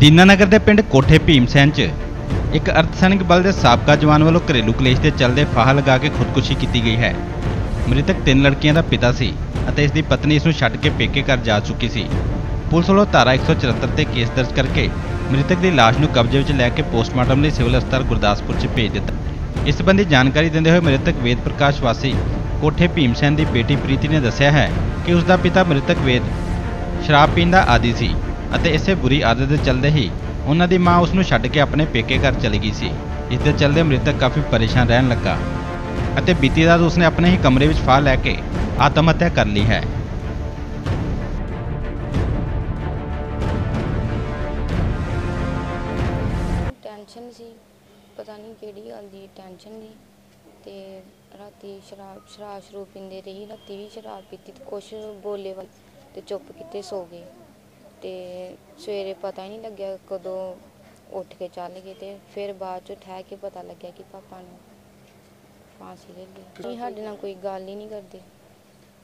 ਦੀਨਾਨਗਰ ਦੇ ਪਿੰਡ ਕੋਠੇ ਭੀਮਸੈਨ 'ਚ ਇੱਕ ਅਰਧਸੈਨਿਕ ਬਲ ਦੇ ਸਾਬਕਾ ਜਵਾਨ ਵੱਲੋਂ ਘਰੇਲੂ ਕਲੇਸ਼ ਦੇ ਚੱਲਦੇ ਫਾਹਾ ਲਗਾ ਕੇ ਖੁਦਕੁਸ਼ੀ ਕੀਤੀ ਗਈ ਹੈ। ਮ੍ਰਿਤਕ ਤਿੰਨ ਲੜਕੀਆਂ ਦਾ ਪਿਤਾ ਸੀ ਅਤੇ ਇਸ ਦੀ ਪਤਨੀ ਇਸ ਨੂੰ ਛੱਡ ਕੇ ਪੇਕੇ ਘਰ ਜਾ ਚੁੱਕੀ ਸੀ। ਪੁਲਿਸ ਵੱਲੋਂ ਧਾਰਾ 174 ਤੇ ਕੇਸ ਦਰਜ ਕਰਕੇ ਮ੍ਰਿਤਕ ਦੀ ਲਾਸ਼ ਨੂੰ ਕਬਜ਼ੇ ਵਿੱਚ ਲੈ ਕੇ ਪੋਸਟਮਾਰਟਮ ਲਈ ਸਿਵਲ ਹਸਪਤਾਲ ਗੁਰਦਾਸਪੁਰ 'ਚ ਭੇਜ ਦਿੱਤਾ। ਇਸ ਸੰਬੰਧੀ ਜਾਣਕਾਰੀ ਦਿੰਦੇ ਹੋਏ ਮ੍ਰਿਤਕ ਵੇਦ ਪ੍ਰਕਾਸ਼ ਵਾਸੀ ਕੋਠੇ ਭੀਮਸੈਨ ਦੀ ਬੇਟੀ ਪ੍ਰੀਤੀ ਨੇ ਦੱਸਿਆ ਹੈ ਕਿ ਉਸ ਦਾ ਪਿਤਾ ਮ੍ਰਿਤਕ ਵੇਦ ਸ਼ਰਾਬ ਪੀਣ ਦਾ ਆਦੀ ਸੀ। ਅਤੇ ਇਸੇ ਬੁਰੀ ਆਦਤ ਦੇ ਚੱਲਦੇ ਹੀ ਉਹਨਾਂ ਦੀ ਮਾਂ ਉਸ ਨੂੰ ਛੱਡ ਕੇ ਆਪਣੇ ਪੇਕੇ ਘਰ ਚਲੀ ਗਈ ਸੀ। ਇਸ ਦੇ ਚੱਲਦੇ ਮ੍ਰਿਤਕ ਕਾਫੀ ਪਰੇਸ਼ਾਨ ਰਹਿਣ ਲੱਗਾ ਅਤੇ ਬੀਤੀ ਰਾਤ ਉਸਨੇ ਆਪਣੇ ਹੀ ਕਮਰੇ ਵਿੱਚ ਫਾਹ ਲੈ ਕੇ ਆਤਮ ਹੱਤਿਆ ਕਰ ਲਈ ਹੈ। ਟੈਨਸ਼ਨ ਸੀ, ਪਤਾ ਨਹੀਂ ਕਿਹੜੀ ਗੱਲ ਦੀ ਟੈਨਸ਼ਨ ਸੀ ਤੇ ਰਾਤੀ ਸ਼ਰਾਬ ਸ਼ਰਾਬ ਸ਼ਰੂਬ ਪੀਂਦੇ ਰਹੀ, ਰਾਤੀ ਵੀ ਸ਼ਰਾਬ ਪੀਤੀ ਤੇ ਕੁਛ ਬੋਲੇ ਵਾ ਤੇ ਚੁੱਪ ਕੀਤੇ ਸੋ ਗਏ। ਤੇ ਸਵੇਰੇ ਪਤਾ ਹੀ ਨਹੀਂ ਲੱਗਿਆ ਕਦੋਂ ਉੱਠ ਕੇ ਚੱਲ ਗਏ ਤੇ ਫਿਰ ਬਾਅਦ ਚ ਠਹਿ ਕੇ ਪਤਾ ਲੱਗਿਆ ਕਿ ਪਾਪਾ ਨੂੰ ਫਾਂਸੀ ਲੈ ਲਈ ਨਹੀਂ ਸਾਡੇ ਨਾਲ ਕੋਈ ਗੱਲ ਹੀ ਨਹੀਂ ਕਰਦੇ।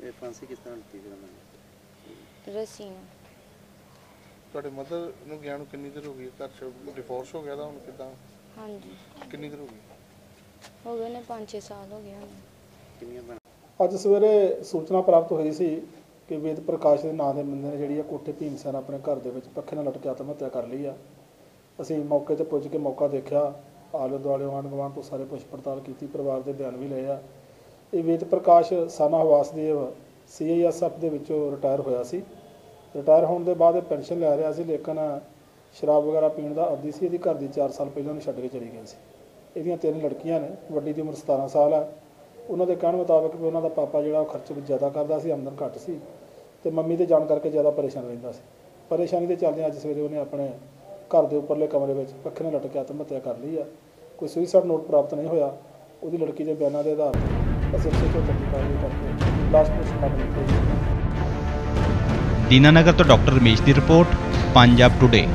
ਇਹ ਫਾਂਸੀ ਕਿਸ ਤਰ੍ਹਾਂ ਲਿੱਤੀ ਫਿਰ ਉਹਨਾਂ ਨੇ? ਰੱਸੀ ਨਾਲ। ਤੁਹਾਡੇ ਮਦਰ ਨੂੰ ਗਿਆ ਨੂੰ ਕਿੰਨੀ ਦੇਰ ਹੋ ਗਈ? ਘਰ ਚ ਡਿਵੋਰਸ ਹੋ ਗਿਆ ਦਾ ਹੁਣ ਕਿਦਾਂ? ਹਾਂਜੀ। ਕਿੰਨੀ ਦੇਰ ਹੋ ਗਈ? ਹੋ ਗਏ ਨੇ 5-6 ਸਾਲ ਹੋ ਗਏ ਹਨ ਕਿੰਨੀਆਂ ਬਣ ਅੱਜ ਸਵੇਰੇ ਸੂਚਨਾ ਪ੍ਰਾਪਤ ਹੋਈ ਸੀ ਕਿ ਵੇਦ ਪ੍ਰਕਾਸ਼ ਦੇ ਨਾਂ ਦੇ ਬੰਦੇ ਨੇ ਜਿਹੜੀ ਆ ਕੋਠੇ ਭੀਮ ਸੈਨ ਆਪਣੇ ਘਰ ਦੇ ਵਿੱਚ ਪੱਖੇ ਨਾਲ ਲਟਕੇ ਆਤਮ ਹੱਤਿਆ ਕਰ ਲਈ ਆ। ਅਸੀਂ ਮੌਕੇ ਤੇ ਪੁੱਜ ਕੇ ਮੌਕਾ ਦੇਖਿਆ। ਆਲੇ ਦੁਆਲੇ ਆਂਢ ਗੁਆਂਢ ਤੋਂ ਸਾਰੇ ਪੁੱਛ ਪੜਤਾਲ ਕੀਤੀ, ਪਰਿਵਾਰ ਦੇ ਬਿਆਨ ਵੀ ਲਏ ਆ। ਇਹ ਵੇਦ ਪ੍ਰਕਾਸ਼ ਸਾਨਾ ਹਵਾਸਦੇਵ ਸੀਆਈਐਸਐਫ ਦੇ ਵਿੱਚੋਂ ਰਿਟਾਇਰ ਹੋਇਆ ਸੀ। ਰਿਟਾਇਰ ਹੋਣ ਦੇ ਬਾਅਦ ਇਹ ਪੈਨਸ਼ਨ ਲੈ ਰਿਹਾ ਸੀ, ਲੇਕਿਨ ਸ਼ਰਾਬ ਵਗੈਰਾ ਪੀਣ ਦਾ ਆਦੀ ਸੀ। ਇਹਦੀ ਘਰ ਦੀ 4 ਸਾਲ ਪਹਿਲਾਂ ਉਹਨੂੰ ਛੱਡ ਕੇ ਚਲੀ ਗਈ ਸੀ। ਇਹਦੀਆਂ ਤਿੰਨ ਲੜਕੀਆਂ ਨੇ, ਵੱਡੀ ਦੀ ਉਮਰ 17 ਸਾਲ ਹੈ ਉਹਨਾਂ ਦੇ ਕਹਿਣ ਮੁਤਾਬਕ ਵੀ ਉਹਨਾਂ ਦਾ ਪਾਪਾ ਜਿਹੜਾ ਉਹ ਖਰਚ ਵੀ ਜ਼ਿਆਦਾ ਕਰਦਾ ਸੀ, ਆਮਦਨ ਘੱਟ ਸੀ ਤੇ ਮੰਮੀ ਦੇ ਜਾਣ ਕਰਕੇ ਜ਼ਿਆਦਾ ਪਰੇਸ਼ਾਨ ਰਹਿੰਦਾ ਸੀ। ਪਰੇਸ਼ਾਨੀ ਦੇ ਚੱਲਦੇ ਅੱਜ ਸਵੇਰੇ ਉਹਨੇ ਆਪਣੇ ਘਰ ਦੇ ਉੱਪਰਲੇ ਕਮਰੇ ਵਿੱਚ ਪੱਖੇ ਨਾਲ ਲਟਕ ਕੇ ਆਤਮ ਹੱਤਿਆ ਕਰ ਲਈ ਆ। ਕੋਈ ਸੁਈਸਾਈਡ ਨੋਟ ਪ੍ਰਾਪਤ ਨਹੀਂ ਹੋਇਆ। ਉਹਦੀ ਲੜਕੀ ਦੇ ਬਿਆਨਾਂ ਦੇ ਆਧਾਰ ਤੇ ਅਸੀਂ ਉਸੇ ਤੋਂ ਤੱਕੀ ਕਰਕੇ ਲਾਸਟ ਪੋਸਟਮਾਰਟਮ ਕੀਤੀ ਦੀਨਾਨਗਰ ਤੋਂ ਡਾਕਟਰ ਰਮੇਸ਼ ਦੀ ਰਿਪੋਰਟ, ਪੰਜਾਬ ਟੁਡੇ